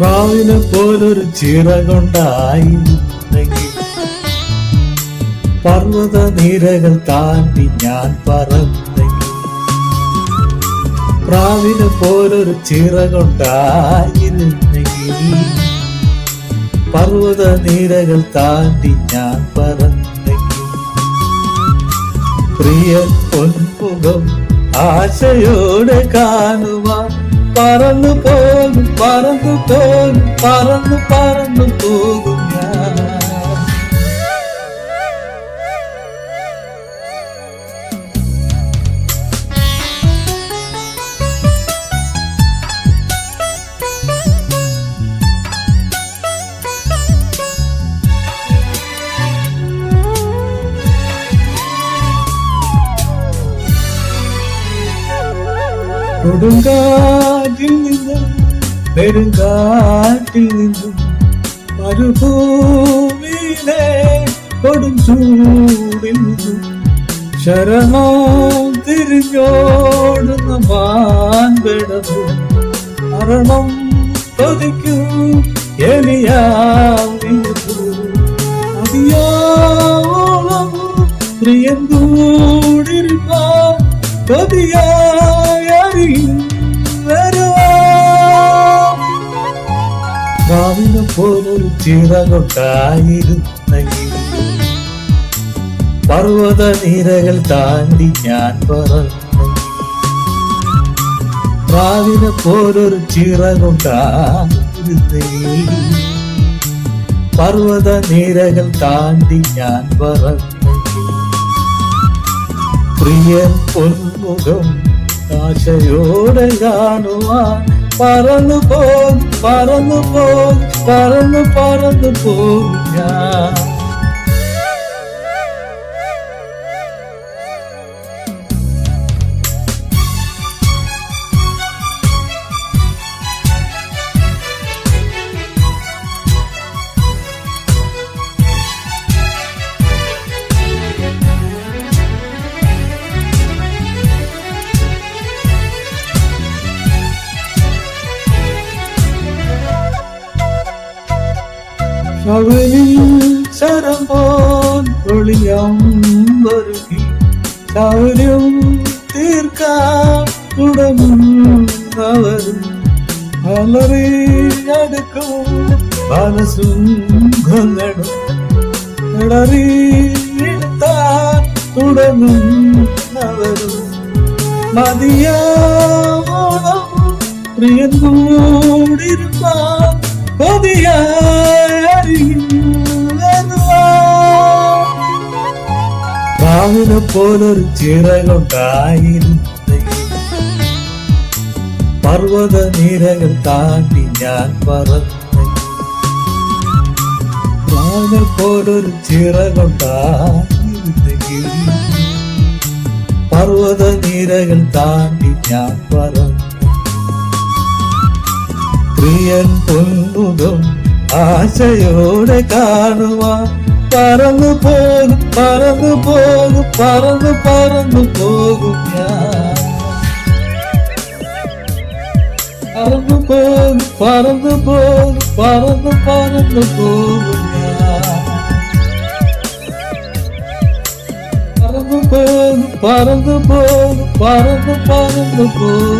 പ്രാവിനെ പോലൊരു ചിറകൊണ്ടായിരുന്നെങ്കിൽ പർവത നിരകൾ താണ്ടി ഞാൻ പറന്നെങ്കിൽ പ്രാവിനെ പോലൊരു ചിറകൊണ്ടായിരുന്നെങ്കിൽ പർവത നിരകൾ താണ്ടി ഞാൻ പറന്നെങ്കിൽ പ്രിയ പൊൻപുകം ആശയോടെ കാണുവാൻ പറന്നു പോകും പറന്നു പോകും പറന്നു പറന്നു പോകും കൊടുങ്കാറ്റിൽ നിന്നും പെരുങ്കാറ്റിൽ നിന്നും മരുഭൂമിയിലെ കൊടും ചൂടിൽ നിന്നും ശരണോ തിരിഞ്ഞോടുന്ന മാൻപെടവും മരണം കൊതിക്കും എലിയാവിയോളം പ്രിയൻ കൂടിരിപ്പാൻ കൊതിയായി രാവിലെ പോലൊരു ചിറകൊട്ടായിരുന്നെങ്കിൽ പർവത നിരകൾ താണ്ടി ഞാൻ പറഞ്ഞു രാവിലെ പോലൊരു ചിറകൊട്ടായിരുന്നെങ്കിൽ പർവത നിരകൾ താണ്ടി ഞാൻ പറഞ്ഞു പ്രിയൻ പൊന്മുഖം ആശയോടെ കാണുവാൻ പറന്നു പോ പറന്നു പോ പറന്നു പറന്നു പോ ശവനിൽ ശരം പോൻ ഒളിയം വരുകി. ശൗര്യം തീർക്കാൻ തുടങ്ങുന്നവരും അലറി അടുക്കും മനസുഖങ്ങളും ഇളറി എടുത്താൻ തുടങ്ങുന്നവരും പ്രിയൻ കൂടിരുപ്പാൻ രാവിലെ പോലൊരു ചിറകൊണ്ടായിരുന്നെങ്കിൽ പർവത നിരകൾ താണ്ടി ഞാൻ പറന്നെങ്കിൽ രാവിലെ പോലൊരു ചിറകൊണ്ടായിരുന്നെങ്കിൽ പർവത നിരകൾ താണ്ടി ഞാൻ പറന്നു. പ്രിയൻ പൊന്നുതും ആശയോടെ കാണുവാൻ പറന്നു പോകും പറന്നു പോകും പറന്നു പറന്നു പോകും ഞാൻ പറന്നു പോകും പറന്നു പോകും പറന്നു പറന്നു പോകും ഞാൻ പറന്നു പോകും പറന്നു പോകും പറന്നു പറന്നു പോകും ഞാൻ